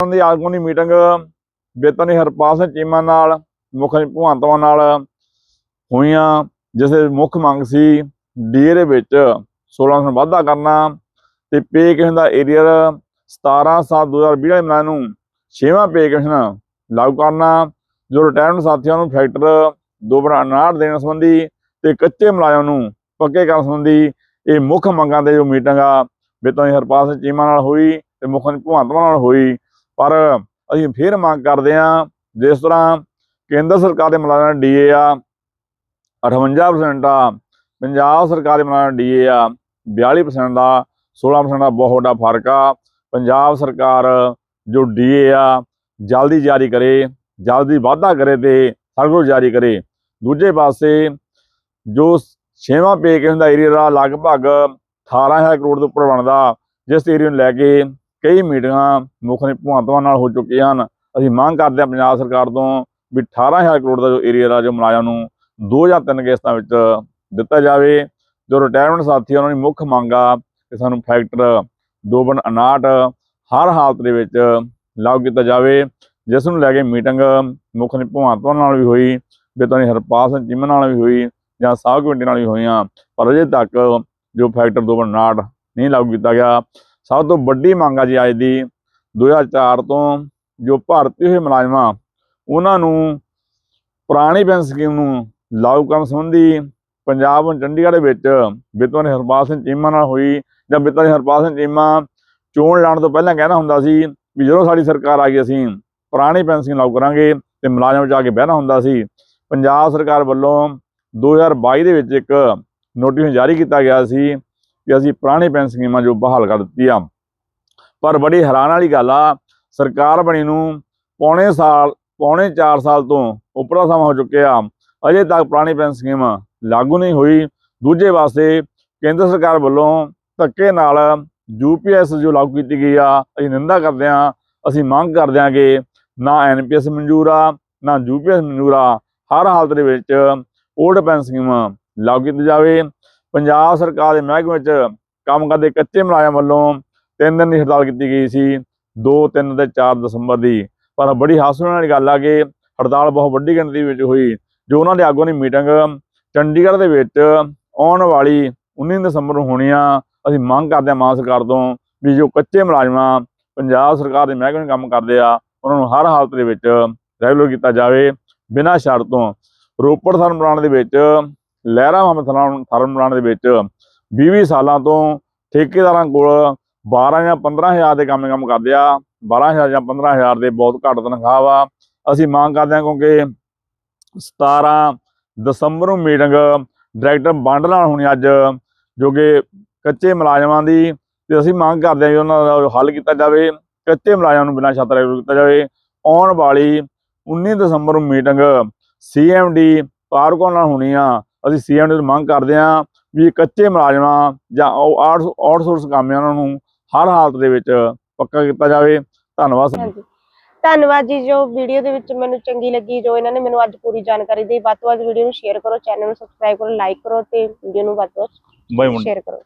ਦੀ ਆਗੂਆਂ ਦੀ ਮੀਟਿੰਗ ਬੇਤਨੀ ਹਰਪਾਲ ਸਿੰਘ ਚੀਮਾ ਨਾਲ, ਮੁੱਖ ਮੰਤਰੀ ਨਾਲ ਹੋਈਆਂ, ਜਿਸ ਦੇ ਮੁੱਖ ਮੰਗ ਸੀ ਡੀਏ ਦੇ ਵਿੱਚ 16% ਵਾਧਾ ਕਰਨਾ ਤੇ ਪੇ ਕਮਿਸ਼ਨ ਦਾ ਏਰੀਅਰ 17 7 2020 ਦੇ ਮਿਲਾਂ ਨੂੰ 6ਵਾਂ ਪੇ ਕਮਿਸ਼ਨ ਲਾਗੂ ਕਰਨਾ, ਜੋ ਰਿਟਾਇਰਡ ਸਾਥੀਆਂ ਨੂੰ ਫੈਕਟਰ ਦੋ ਬਣਾ ਨਾੜ ਦੇਣ ਸੰਬੰਧੀ ਤੇ ਕੱਚੇ ਮੁਲਾਜ਼ਮ ਨੂੰ ਪੱਕੇ ਕਰਨ ਸੰਬੰਧੀ ਇਹ ਮੁੱਖ ਮੰਗਾਂ ਦੇ ਜੋ ਮੀਟਿੰਗ ਆ ਬੇਤਨੀ ਹਰਪਾਲ ਸਿੰਘ ਚੀਮਾ ਨਾਲ ਹੋਈ ਤੇ ਮੁੱਖ ਮੰਤਰੀ ਭਗਵੰਤ ਮਾਨ ਨਾਲ ਹੋਈ। ਪਰ ਅਸੀਂ ਫੇਰ ਮੰਗ ਕਰਦੇ ਹਾਂ, ਜਿਸ ਤਰ੍ਹਾਂ ਕੇਂਦਰ ਸਰਕਾਰ ਦੇ ਮੁਲਾਜ਼ਮਾਂ ਡੀਏ ਆ 58% ਆ, ਪੰਜਾਬ ਸਰਕਾਰ ਦੇ ਮੁਲਾਜ਼ਮਾਂ ਡੀਏ ਆ 42% ਦਾ 16% ਦਾ ਬਹੁਤ ਵੱਡਾ ਫ਼ਰਕ ਆ। ਪੰਜਾਬ ਸਰਕਾਰ ਜੋ ਡੀਏ ਆ, ਜਲਦੀ ਜਾਰੀ ਕਰੇ, ਜਲਦੀ ਵਾਧਾ ਕਰੇ ਤੇ ਸਰਗੁਰ ਜਾਰੀ ਕਰੇ। ਦੂਜੇ ਪਾਸੇ ਜੋ ਛੇਵਾਂ ਪੇ ਕੇ ਹੁੰਦਾ ਏਰੀਆ ਦਾ ਲਗਭਗ 18000 ਕਰੋੜ ਦੇ ਉੱਪਰ ਬਣਦਾ, ਜਿਸ ਏਰੀਆ ਨੂੰ ਲੈ ਕੇ ਕਈ ਮੀਟਿੰਗਾਂ ਮੁੱਖ ਨੇ ਭਗਵੰਤ ਮਾਨ ਨਾਲ ਹੋ ਚੁੱਕੀਆਂ ਹਨ। ਅਸੀਂ ਮੰਗ ਕਰਦੇ ਹਾਂ ਪੰਜਾਬ ਸਰਕਾਰ ਤੋਂ ਵੀ 18000 ਕਰੋੜ ਦਾ ਜੋ ਏਰੀਆ ਦਾ ਜੋ ਮੁਲਾਜ਼ਮ ਨੂੰ ਦੋ ਜਾਂ ਤਿੰਨ ਕਿਸ਼ਤਾਂ ਵਿੱਚ ਦਿੱਤਾ ਜਾਵੇ। ਜੋ ਰਿਟਾਇਰਮੈਂਟ ਸਾਥੀ ਉਹਨਾਂ ਦੀ ਮੁੱਖ ਮੰਗ ਆ ਕਿ ਸਾਨੂੰ ਫੈਕਟਰ 2.59 ਹਰ ਹਾਲਤ ਦੇ ਵਿੱਚ ਲਾਗੂ ਕੀਤਾ ਜਾਵੇ, ਜਿਸ ਨੂੰ ਲੈ ਕੇ ਮੀਟਿੰਗ ਮੁੱਖ ਨੇ ਭਗਵੰਤ ਨਾਲ ਵੀ ਹੋਈ ਬੇਤਾਨੀ ਹਰਪਾਲ ਸਿੰਘ ਚੀਮਾ ਨਾਲ ਵੀ ਹੋਈ ਜਾਂ ਸਾਹ ਕਮੇਟੀ ਨਾਲ ਵੀ ਹੋਈਆਂ, ਪਰ ਅਜੇ ਤੱਕ ਜੋ ਫੈਕਟਰ 2.59 ਨਹੀਂ ਲਾਗੂ ਕੀਤਾ ਗਿਆ। ਸਭ ਤੋਂ ਵੱਡੀ ਮੰਗ ਆ ਜੀ ਅੱਜ ਦੀ 2004 ਤੋਂ ਜੋ ਭਾਰਤੀ ਹੋਏ ਮੁਲਾਜ਼ਮਾਂ, ਉਹਨਾਂ ਨੂੰ ਪੁਰਾਣੀ ਪੈਨਸ਼ਨ ਸਕੀਮ ਨੂੰ ਲਾਗੂ ਕਰਨ ਸੰਬੰਧੀ ਪੰਜਾਬ ਅਤੇ ਚੰਡੀਗੜ੍ਹ ਦੇ ਵਿੱਚ ਬਿਤਵਾਨ ਹਰਪਾਲ ਸਿੰਘ ਚੀਮਾ ਨਾਲ ਹੋਈ, ਜਾਂ ਬਿਤਵਾਨ ਹਰਪਾਲ ਸਿੰਘ ਚੀਮਾ ਚੋਣ ਲੜਨ ਤੋਂ ਪਹਿਲਾਂ ਕਹਿੰਦਾ ਹੁੰਦਾ ਸੀ ਵੀ ਜਦੋਂ ਸਾਡੀ ਸਰਕਾਰ ਆ ਗਈ ਅਸੀਂ ਪੁਰਾਣੀ ਪੈਨਸ਼ਨ ਲਾਗੂ ਕਰਾਂਗੇ ਤੇ ਮੁਲਾਜ਼ਮ ਜਾ ਕੇ ਬਹਿਣਾ ਹੁੰਦਾ ਸੀ। ਪੰਜਾਬ ਸਰਕਾਰ ਵੱਲੋਂ 2022 ਦੇ ਵਿੱਚ ਇੱਕ ਨੋਟਿਸ ਜਾਰੀ ਕੀਤਾ ਗਿਆ ਸੀ ਕਿ ਅਸੀਂ ਪੁਰਾਣੀ ਪੈਨਸ਼ਨ ਸਕੀਮਾਂ ਜੋ ਬਹਾਲ ਕਰ ਦਿੱਤੀ ਆ। ਪਰ ਬੜੀ ਹੈਰਾਨ ਵਾਲੀ ਗੱਲ ਆ, ਸਰਕਾਰ ਬਣੀ ਨੂੰ ਪੌਣੇ ਸਾਲ, ਪੌਣੇ 4 ਸਾਲ ਤੋਂ ਉੱਪਰ ਸਮਾਂ ਹੋ ਚੁੱਕਿਆ ਅਜੇ ਤੱਕ ਪੁਰਾਣੀ ਪੈਨਸ਼ਨ ਸਕੀਮ ਲਾਗੂ ਨਹੀਂ ਹੋਈ। ਦੂਜੇ ਪਾਸੇ ਕੇਂਦਰ ਸਰਕਾਰ ਵੱਲੋਂ ਧੱਕੇ ਨਾਲ ਯੂਪੀਐਸ ਜੋ ਲਾਗੂ ਕੀਤੀ ਗਈ ਆ, ਅਸੀਂ ਨਿੰਦਾ ਕਰਦੇ ਆ, ਅਸੀਂ ਮੰਗ ਕਰਦੇ ਆ ਕਿ ਨਾ ਐਨਪੀਐਸ ਮਨਜ਼ੂਰ ਆ, ਨਾ ਯੂਪੀਐਸ ਮਨਜ਼ੂਰ ਆ। ਹਰ ਹਾਲਤ ਦੇ ਵਿੱਚ ਓਲਡ ਪੈਨਸ਼ਨ ਸਕੀਮ ਲਾਗੂ ਕੀਤੀ ਜਾਵੇ। ਪੰਜਾਬ ਸਰਕਾਰ ਦੇ ਮਹਿਕਮੇ ਵਿੱਚ ਕੰਮ ਕਰਦੇ ਕੱਚੇ ਮੁਲਾਜ਼ਮ ਵੱਲੋਂ ਤਿੰਨ ਦਿਨ ਦੀ ਹੜਤਾਲ ਕੀਤੀ ਗਈ ਸੀ 2 3 ਤੇ 4 ਦਸੰਬਰ ਦੀ। ਪਰ ਬੜੀ ਹਾਸਲ ਵਾਲੀ ਗੱਲ ਆ ਕਿ ਹੜਤਾਲ ਬਹੁਤ ਵੱਡੀ ਗਿਣਤੀ ਵਿੱਚ ਹੋਈ, ਜੋ ਉਹਨਾਂ ਦੇ ਆਗੂਆਂ ਦੀ ਮੀਟਿੰਗ ਚੰਡੀਗੜ੍ਹ ਦੇ ਵਿੱਚ ਆਉਣ ਵਾਲੀ 19 ਦਸੰਬਰ ਨੂੰ ਹੋਣੀ ਆ। ਅਸੀਂ ਮੰਗ ਕਰਦੇ ਹਾਂ ਮਾਨ ਸਰਕਾਰ ਤੋਂ ਵੀ ਜੋ ਕੱਚੇ ਮੁਲਾਜ਼ਮਾਂ ਪੰਜਾਬ ਸਰਕਾਰ ਦੇ ਮਹਿਕਮੇ ਕੰਮ ਕਰਦੇ ਆ, ਉਹਨਾਂ ਨੂੰ ਹਰ ਹਾਲਤ ਦੇ ਵਿੱਚ ਰੈਗੂਲਰ ਕੀਤਾ ਜਾਵੇ। ਬਿਨਾਂ ਸ਼ਰਤ ਤੋਂ ਰੋਪੜ ਥਰਮ ਪਲਾਂਟ ਦੇ ਵਿੱਚ ਲਹਿਰਾ ਮੁਹੰਮਦ ਥਰਮ ਥਰਮ ਦੇ ਵਿੱਚ 20 ਸਾਲਾਂ ਤੋਂ ਠੇਕੇਦਾਰਾਂ ਕੋਲ 12 ਜਾਂ 15000 ਦੇ ਕੰਮ ਕੰਮ ਕਰਦੇ ਆ। 12000 ਜਾਂ 15000 ਦੇ ਬਹੁਤ ਘੱਟ ਤਨਖਾਹ ਵਾ। ਅਸੀਂ ਮੰਗ ਕਰਦੇ ਹਾਂ ਕਿਉਂਕਿ 17 ਦਸੰਬਰ ਨੂੰ ਮੀਟਿੰਗ ਡਾਇਰੈਕਟਰ ਬੰਡ ਨਾਲ ਹੋਣੀ ਅੱਜ, ਜੋ ਕਿ ਕੱਚੇ ਮੁਲਾਜ਼ਮਾਂ ਦੀ ਤੇ ਅਸੀਂ ਮੰਗ ਕਰਦੇ ਹਾਂ ਕਿ ਉਹਨਾਂ ਦਾ ਹੱਲ ਕੀਤਾ ਜਾਵੇ, ਕੱਚੇ ਮੁਲਾਜ਼ਮਾਂ ਨੂੰ ਬਿਨਾਂ ਛੱਤ ਰੈਗੂਲਰ ਕੀਤਾ ਜਾਵੇ। ਆਉਣ ਵਾਲੀ 19 ਦਸੰਬਰ ਨੂੰ ਮੀਟਿੰਗ ਸੀਐਮਡੀ ਪਾਰਕੋਂ ਨਾਲ ਹੋਣੀ ਆ। ਅਸੀਂ ਸੀਐਮਡੀ ਤੋਂ ਮੰਗ ਕਰਦੇ ਹਾਂ ਵੀ ਕੱਚੇ ਮੁਲਾਜ਼ਮਾਂ ਜਾਂ ਆਊਟਸੋਰਸ ਕੰਮ ਆ ਉਹਨਾਂ ਨੂੰ ਹਰ ਹਾਲਤ ਦੇ ਵਿੱਚ ਪੱਕਾ ਕੀਤਾ ਜਾਵੇ। ਧੰਨਵਾਦ ਧੰਨਵਾਦ ਜੀ ਜੋ ਵੀਡੀਓ ਦੇ ਵਿੱਚ ਮੈਨੂੰ ਚੰਗੀ ਲੱਗੀ ਜੋ ਇਹਨਾਂ ਨੇ ਮੈਨੂੰ ਅੱਜ ਪੂਰੀ ਜਾਣਕਾਰੀ ਦਿੱਤੀ। ਵੱਧ ਤੋਂ ਵੱਧ ਵੀਡੀਓ ਨੂੰ ਸ਼ੇਅਰ ਕਰੋ ਚੈਨਲ ਨੂੰ ਸਬਸਕ੍ਰਾਈਬ ਕਰੋ ਲਾਈਕ ਕਰੋ ਤੇ ਵੀਡੀਓ ਨੂੰ ਵੱਧ ਤੋਂ ਵੱਧ ਸ਼ੇਅਰ ਕਰੋ।